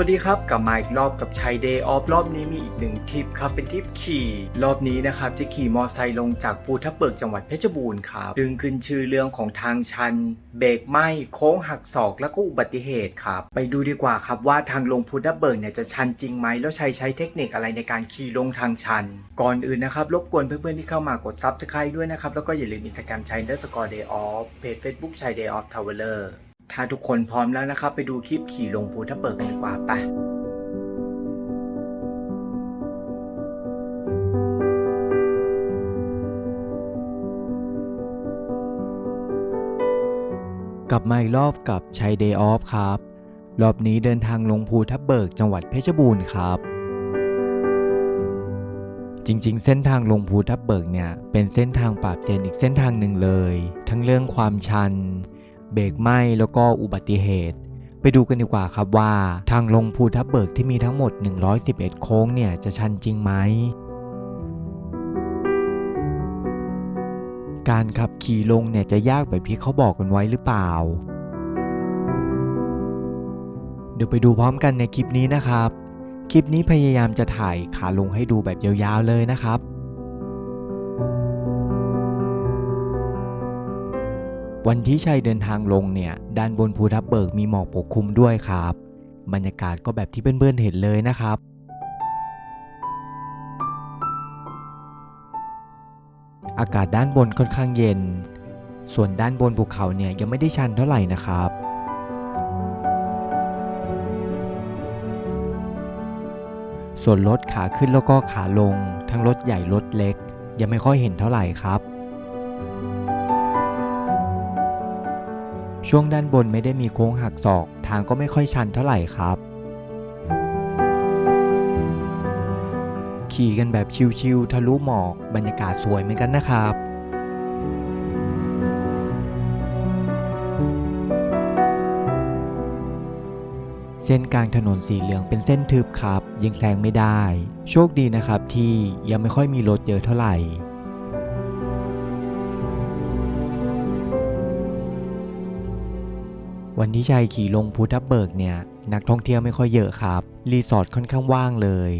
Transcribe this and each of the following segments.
วัสดีครับกลับมาอีกรอบกับชัยเดย์ออฟรอบนี้มีอีกหนึ่งทริปครับเป็นทริปขี่ รอบนี้นะครับจะขี่มอไซค์ลงจากภูทับเบิกจังหวัดเพชรบูรณ์ครับซึ่งขึ้นชื่อเรื่องของทางชัน เบรกไหมโค้งหักศอกแล้วก็อุบัติเหตุครับไปดูดีกว่าครับว่าทางลงภูทับเบิกเนี่ยจะชันจริงไหมแล้วชัยใช้เทคนิคอะไรในการขี่ลงทางชัน ก่อนอื่นนะครับรบกวนเพื่อนๆที่เข้ามากดซับสไครต์ด้วยนะครับแล้วก็อย่าลืมอินสตาแกรมชัยเดอร์สกอร์เดย์ออฟเพจเฟซบุ๊กชัยเดย์ออฟทาวเวอร์ ถ้าทุกคนพร้อมแล้วนะครับ ไปดูคลิปขี่ลงภูทับเบิกกันดีกว่าไปกลับมาอีกรอบกับชัยเดย์ออฟครับ รอบนี้เดินทางลงภูทับเบิกจังหวัดเพชรบูรณ์ครับ จริงๆ เส้นทางลงภูทับเบิกเนี่ย เป็นเส้นทางปราบเซียนอีกเส้นทางหนึ่งเลย ทั้งเรื่องความชัน เบรกไหม้แล้วก็อุบัติเหตุ ไปดูกันดีกว่าครับว่า ทางลงภูทับเบิกที่มีทั้งหมด 111 โค้งเนี่ยจะชันจริงไหมการขับขี่ลงเนี่ยจะยากแบบที่เขาบอกกันไว้หรือเปล่า เดี๋ยวไปดูพร้อมกันในคลิปนี้นะครับ คลิปนี้พยายามจะถ่ายขาลงให้ดูแบบยาวๆเลยนะครับ วันที่ชัยเดินทางลงเนี่ยด้านบนภูทับเบิกมีหมอกปกคลุมด้วยครับ บรรยากาศก็แบบที่เพื่อนๆเห็นเลยนะครับอากาศด้านบนค่อนข้างเย็น ส่วนด้านบนภูเขาเนี่ยยังไม่ได้ชันเท่าไหร่นะครับ ส่วนรถขาขึ้นแล้วก็ขาลง ทั้งรถใหญ่รถเล็ก ยังไม่ค่อยเห็นเท่าไหร่ครับ ช่วงด้านบนไม่ได้มีโค้งหักศอก ทางก็ไม่ค่อยชันเท่าไหร่ครับ ขี่กันแบบชิวๆทะลุหมอก บรรยากาศสวยเหมือนกันนะครับเส้นกลางถนนสีเหลืองเป็นเส้นทึบครับยังแซงไม่ได้ โชคดีนะครับที่ยังไม่ค่อยมีรถเยอะเท่าไหร่ วันที่ชัยขี่ลงภูทับเบิกเนี่ยนักท่องเที่ยวไม่ค่อยเยอะครับ รีสอร์ทค่อนข้างว่างเลย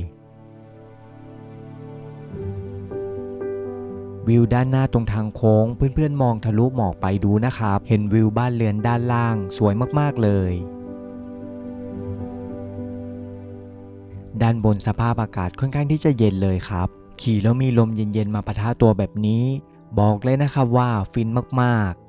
วิวด้านหน้าตรงทางโค้ง เพื่อนๆมองทะลุหมอกไปดูนะครับ เห็นวิวบ้านเรือนด้านล่าง สวยมากๆเลย ด้านบนสภาพอากาศค่อนข้างที่จะเย็นเลยครับ ขี่แล้วมีลมเย็นๆมาปะทะตัวแบบนี้ บอกเลยนะครับว่าฟินมากๆ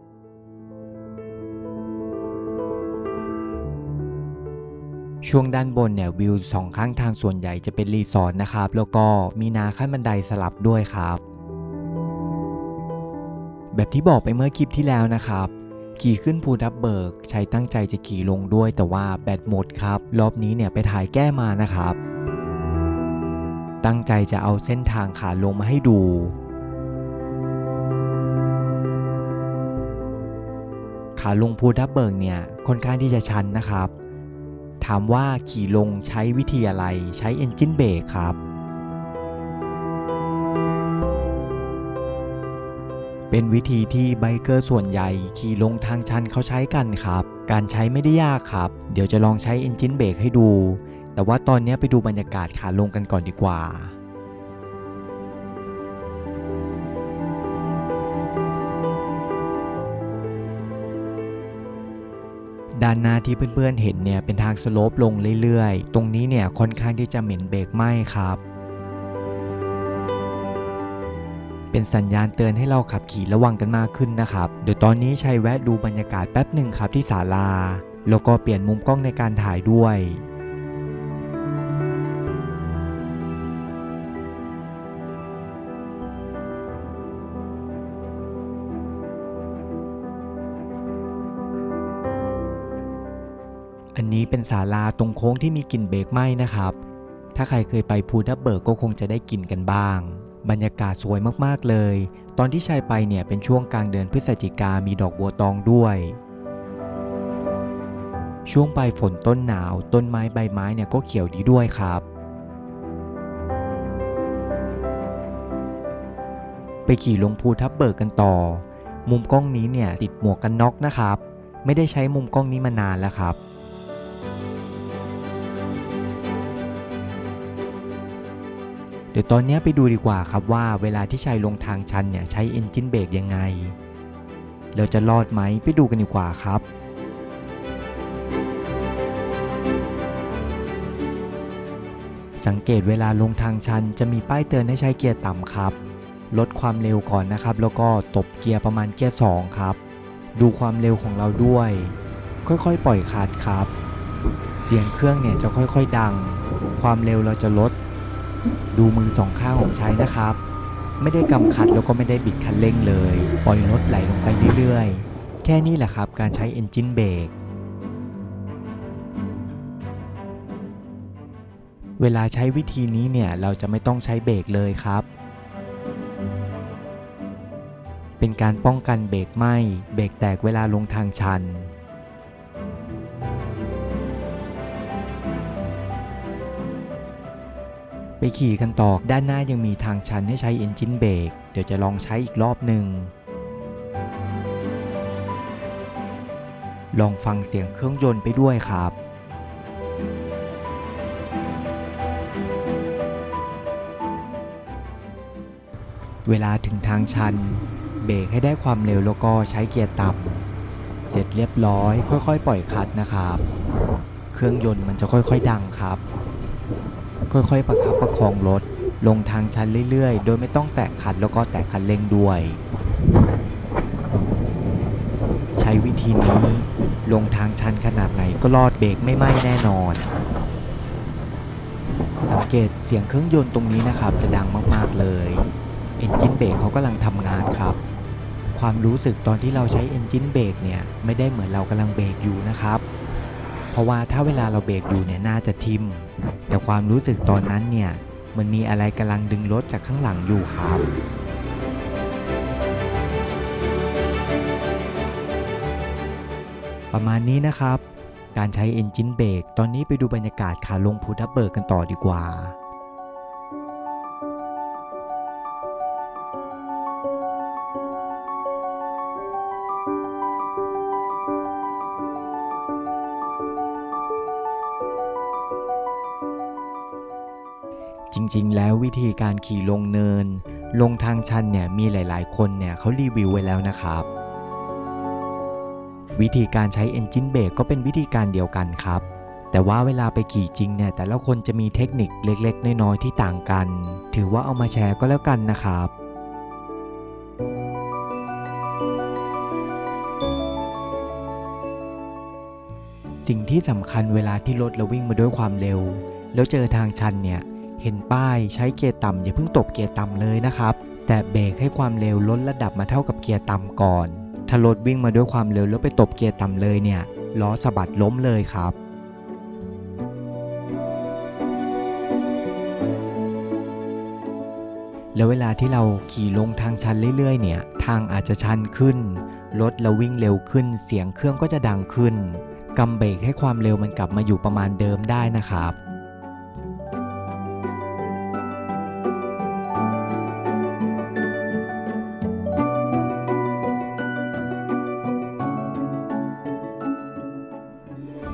ช่วงด้านบนเนี่ยวิวสองข้างทางส่วนใหญ่จะเป็นรีสอร์ทนะครับ แล้วก็มีนาขั้นบันไดสลับด้วยครับ แบบที่บอกไปเมื่อคลิปที่แล้วนะครับขี่ขึ้นภูทับเบิกใช้ตั้งใจจะขี่ลงด้วย แต่ว่าแบตหมดครับ รอบนี้เนี่ยไปถ่ายแก้มานะครับ ตั้งใจจะเอาเส้นทางขาลงมาให้ดู ขาลงภูทับเบิกเนี่ยค่อนข้างที่จะชันนะครับ ถามว่าขี่ลงใช้วิธีอะไร ใช้เอนจินเบรกครับ เป็นวิธีที่ไบเกอร์ส่วนใหญ่ขี่ลงทางชันเขาใช้กันครับ การใช้ไม่ได้ยากครับ เดี๋ยวจะลองใช้เอนจินเบรกให้ดู แต่ว่าตอนนี้ไปดูบรรยากาศขาลงกันก่อนดีกว่า ด้านหน้าที่เพื่อนๆเห็นเนี่ยเป็นทางสโลปลงเรื่อยๆ ตรงนี้เนี่ยค่อนข้างที่จะเหม็นเบรกไหมครับเป็นสัญญาณเตือนให้เราขับขี่ระวังกันมากขึ้นนะครับ เดี๋ยวตอนนี้ชัยแวะดูบรรยากาศแป๊บหนึ่งครับที่ศาลา แล้วก็เปลี่ยนมุมกล้องในการถ่ายด้วย นี้เป็นศาลาตรงโค้งที่มีกลิ่นเบรกไหม้นะครับ ถ้าใครเคยไปภูทับเบิกก็คงจะได้กลิ่นกันบ้าง บรรยากาศสวยมากๆเลย ตอนที่ชายไปเนี่ยเป็นช่วงกลางเดือนพฤศจิกามีดอกบัวตองด้วย ช่วงปลายฝนต้นหนาว ต้นไม้ใบไม้เนี่ยก็เขียวดีด้วยครับไปขี่ลงภูทับเบิกกันต่อ มุมกล้องนี้เนี่ยติดหมวกกันน็อกนะครับ ไม่ได้ใช้มุมกล้องนี้มานานแล้วครับ เดี๋ยวตอนนี้ไปดูดีกว่าครับว่าเวลาที่ชัยลงทางชันเนี่ยใช้เอนจินเบรกยังไง เราจะรอดไหมไปดูกันดีกว่าครับสังเกตเวลาลงทางชันจะมีป้ายเตือนให้ใช้เกียร์ต่ำครับ ลดความเร็วก่อนนะครับ แล้วก็ตบเกียร์ประมาณเกียร์2ครับ ดูความเร็วของเราด้วย ค่อยๆ ปล่อยคลัดครับ เสียงเครื่องเนี่ยจะค่อยๆ ดัง ความเร็วเราจะลด ดูมือสองข้างของใช้นะครับ ไม่ได้กำคัดแล้วก็ไม่ได้บิดคันเร่งเลย ปล่อยรถไหลลงไปเรื่อยๆ แค่นี้แหละครับการใช้ Engine Brake เวลาใช้วิธีนี้เนี่ยเราจะไม่ต้องใช้เบรกเลยครับ เป็นการป้องกันเบรกไหมเบรกแตกเวลาลงทางชัน ไปขี่กันต่อด้านหน้ายังมีทางชันให้ใช้ Engine Brake เดี๋ยวจะลองใช้อีกรอบหนึ่งลองฟังเสียงเครื่องยนต์ไปด้วยครับ เวลาถึงทางชัน เบรกให้ได้ความเร็วแล้วก็ใช้เกียร์ต่ำเสร็จเรียบร้อย ค่อยๆ ปล่อยคลัตช์นะครับ เครื่องยนต์มันจะค่อยๆ ดังครับ ค่อยๆ ประคับประคองรถ ลงทางชันเรื่อยๆ โดยไม่ต้องแตะคันแล้วก็แตะคันเร่งด้วย ใช้วิธีนี้ ลงทางชันขนาดไหนก็รอดเบรกไม่ไหม้แน่นอน สังเกตเสียงเครื่องยนต์ตรงนี้นะครับ จะดังมากๆเลยเอนจินเบรกเขากำลังทำงานครับ ความรู้สึกตอนที่เราใช้เอนจินเบรกเนี่ย ไม่ได้เหมือนเรากำลังเบรกอยู่นะครับ เพราะว่าถ้าเวลาเราเบรกอยู่เนี่ยน่าจะทิ่ม แต่ความรู้สึกตอนนั้นเนี่ยมันมีอะไรกำลังดึงรถจากข้างหลังอยู่ครับประมาณนี้นะครับ การใช้ Engine Brake ตอนนี้ไปดูบรรยากาศขาลงภูทับเบิกกันต่อดีกว่า จริงๆ แล้ววิธีการขี่ลงเนิน ลงทางชันเนี่ยมีหลายๆ คนเนี่ยเขารีวิวไว้แล้วนะครับ วิธีการใช้ Engine b r a k ก็เป็นวิธีการเดียวกันครับ แต่ว่าเวลาไปขี่จริงเนี่ยแต่ละคนจะมีเทคนิคเล็กๆ น้อยๆ ที่ต่างกัน ถือว่าเอามาแชร์ก็แล้วกันนะครับสิ่งที่สำคัญเวลาที่รถเราวิ่งมาด้วยความเร็ว แล้วเจอทางชันเนี่ย เห็นป้ายใช้เกียร์ต่ำอย่าเพิ่งตบเกียร์ต่ำเลยนะครับ แต่เบรกให้ความเร็วลดระดับมาเท่ากับเกียร์ต่ำก่อน ถ้ารถวิ่งมาด้วยความเร็วแล้วไปตบเกียร์ต่ำเลยเนี่ยล้อสะบัดล้มเลยครับแล้วเวลาที่เราขี่ลงทางชันเรื่อยๆ เนี่ย ทางอาจจะชันขึ้น รถเราวิ่งเร็วขึ้น เสียงเครื่องก็จะดังขึ้นกำเบรกให้ความเร็วมันกลับมาอยู่ประมาณเดิมได้นะครับ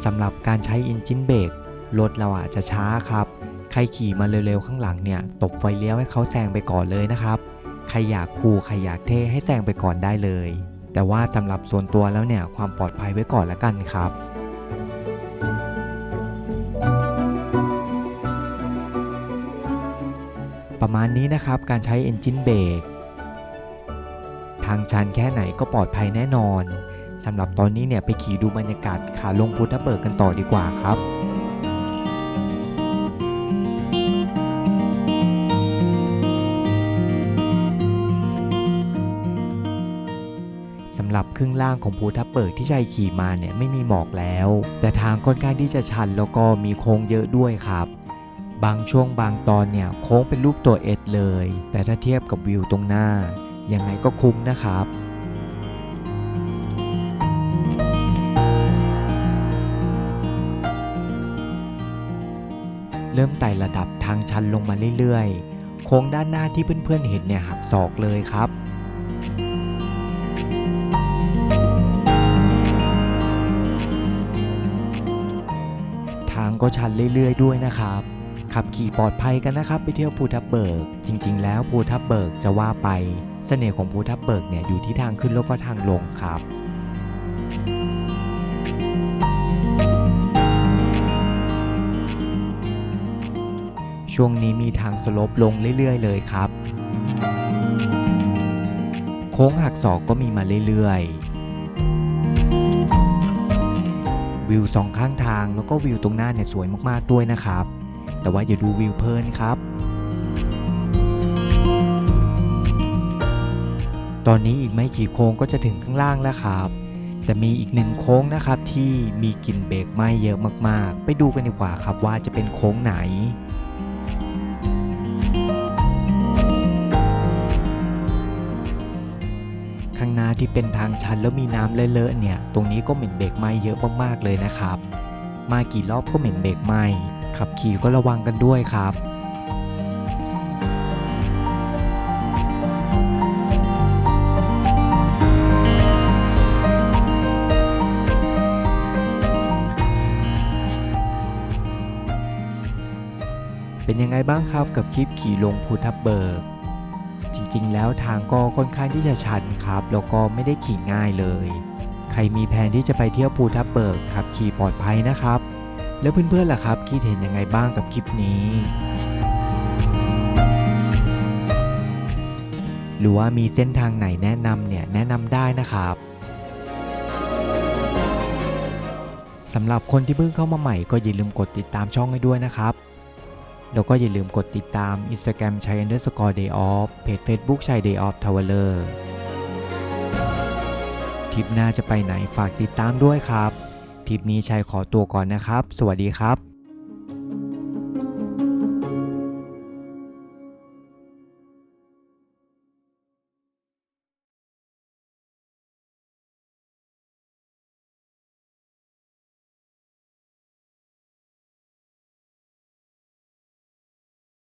สำหรับการใช้ Engine Brake รถเราอาจจะช้าครับ ใครขี่มาเร็วๆข้างหลังเนี่ยตบไฟเลี้ยวให้เขาแซงไปก่อนเลยนะครับ ใครอยากคูใครอยากเท่ให้แซงไปก่อนได้เลย แต่ว่าสำหรับส่วนตัวแล้วเนี่ยความปลอดภัยไว้ก่อนละกันครับประมาณนี้นะครับการใช้ Engine Brake ทางชันแค่ไหนก็ปลอดภัยแน่นอน สำหรับตอนนี้เนี่ยไปขี่ดูบรรยากาศขาลงพุทธเบิกกันต่อดีกว่าครับสำหรับครึ่งล่างของภูทับเบิกที่ชัยขี่มาเนี่ยไม่มีหมอกแล้ว แต่ทางค่อนข้างที่จะชันแล้วก็มีโค้งเยอะด้วยครับ บางช่วงบางตอนเนี่ยโค้งเป็นรูปตัวเอสเลย แต่ถ้าเทียบกับวิวตรงหน้ายังไงก็คุ้มนะครับ เริ่มไต่ระดับทางชันลงมาเรื่อยๆ โค้งด้านหน้าที่เพื่อนๆเห็นเนี่ยหักศอกเลยครับทางก็ชันเรื่อยๆด้วยนะครับ ขับขี่ปลอดภัยกันนะครับ ไปเที่ยวภูทับเบิก จริง ๆ แล้วภูทับเบิกจะว่าไป เสน่ห์ของภูทับเบิกเนี่ยอยู่ที่ทางขึ้นแล้วก็ทางลงครับ ช่วงนี้มีทางสโลปลงเรื่อยๆ เลยครับ โค้งหักศอกก็มีมาเรื่อยๆ วิวสองข้างทางแล้วก็วิวตรงหน้าเนี่ยสวยมากๆด้วยนะครับ แต่ว่าอย่าดูวิวเพลินครับ ตอนนี้อีกไม่กี่โค้งก็จะถึงข้างล่างแล้วครับแต่มีอีกหนึ่งโค้งนะครับที่มีกลิ่นเบรกไหม้เยอะมากๆ ไปดูกันดีกว่าครับว่าจะเป็นโค้งไหน ที่เป็นทางชันแล้วมีน้ำเลอะๆเนี่ย ตรงนี้ก็เหม็นเบรกไหม้เยอะมากๆเลยนะครับ มากี่รอบก็เหม็นเบรกไหม้ขับขี่ก็ระวังกันด้วยครับเป็นยังไงบ้างครับกับคลิปขี่ลงภูทับเบิก ริง ๆ แล้วทางก็ค่อนข้างที่จะชันครับแล้วก็ไม่ได้ขี่ง่ายเลย ใครมีแผนที่จะไปเที่ยวภูทับเบิกขับขี่ปลอดภัยนะครับ แล้วเพื่อนๆล่ะครับคิดเห็นยังไงบ้างกับคลิปนี้หรือว่ามีเส้นทางไหนแนะนำเนี่ยแนะนำได้นะครับสำหรับคนที่เพิ่งเข้ามาใหม่ก็อย่าลืมกดติดตามช่องให้ด้วยนะครับ แล้วก็อย่าลืมกดติดตาม Instagram ชัย underscore day off เพจ Facebook ชัย day off traveler ทริปหน้าจะไปไหนฝากติดตามด้วยครับ ทริปนี้ชัยขอตัวก่อนนะครับ สวัสดีครับ